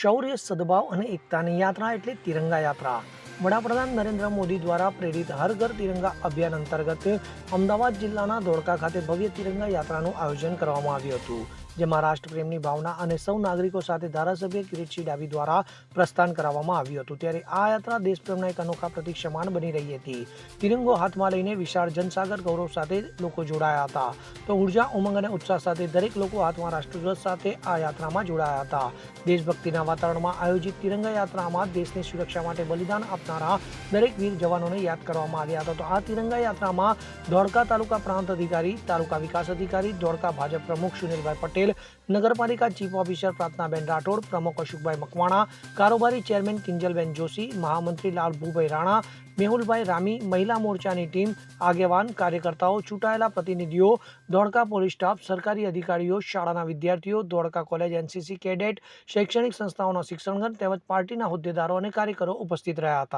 શૌર્ય સદભાવ અને એકતાની યાત્રા એટલે તિરંગા યાત્રા. વડાપ્રધાન નરેન્દ્ર મોદી દ્વારા પ્રેરિત હર ઘર તિરંગા અભિયાન અંતર્ગત અમદાવાદ જિલ્લાના ધોળકા ખાતે ભવ્ય તિરંગા યાત્રાનું આયોજન કરવામાં આવ્યું હતું, જેમાં રાષ્ટ્રપ્રેમની ભાવના અને સૌ નાગરિકો સાથે ધારાસભ્ય કિરીટસિંહ ડાબી દ્વારા પ્રસ્થાન કરાવવામાં આવ્યું હતું. ત્યારે આ યાત્રા દેશપ્રેમના એક અનોખા પ્રતિક બની રહી હતી. તિરંગો હાથમાં લઈને વિશાળ જનસાગર ગૌરવ સાથે લોકો જોડાયા હતા. તો ઊર્જા, ઉમંગ અને ઉત્સાહ સાથે દરેક લોકો હાથમાં રાષ્ટ્રધ્વજ સાથે આ યાત્રામાં જોડાયા હતા. દેશભક્તિના વાતાવરણમાં આયોજિત તિરંગા યાત્રામાં દેશની સુરક્ષા માટે બલિદાન આપનારા દરેક વીર જવાનોને યાદ કરવામાં આવ્યા હતા. તો આ તિરંગા યાત્રામાં ધોળકા તાલુકા પ્રાંત અધિકારી, તાલુકા વિકાસ અધિકારી, ધોળકા ભાજપ પ્રમુખ સુનિલભાઈ પટેલ, નગરપાલિકા ચીફ ઓફિસર પ્રાર્થનાબેન રાઠોડ, પ્રમુખ અશોકભાઈ મકવાણા, કારોબારી ચેરમેન કિંજલબેન જોશી, મહામંત્રી લાલભુભાઈ રાણા, મેહુલભાઈ રામી, મહિલા મોરચાની ટીમ, આગેવાન, કાર્યકર્તાઓ, ચૂંટાયેલા પ્રતિનિધિઓ, ધોળકા પોલીસ સ્ટાફ, સરકારી અધિકારીઓ, શાળાના વિદ્યાર્થીઓ, ધોળકા કોલેજ એનસીસી કેડેટ, શૈક્ષણિક સંસ્થાઓના શિક્ષણગણ તેમજ પાર્ટીના હોદ્દેદારો અને કાર્યકરો ઉપસ્થિત રહ્યા હતા.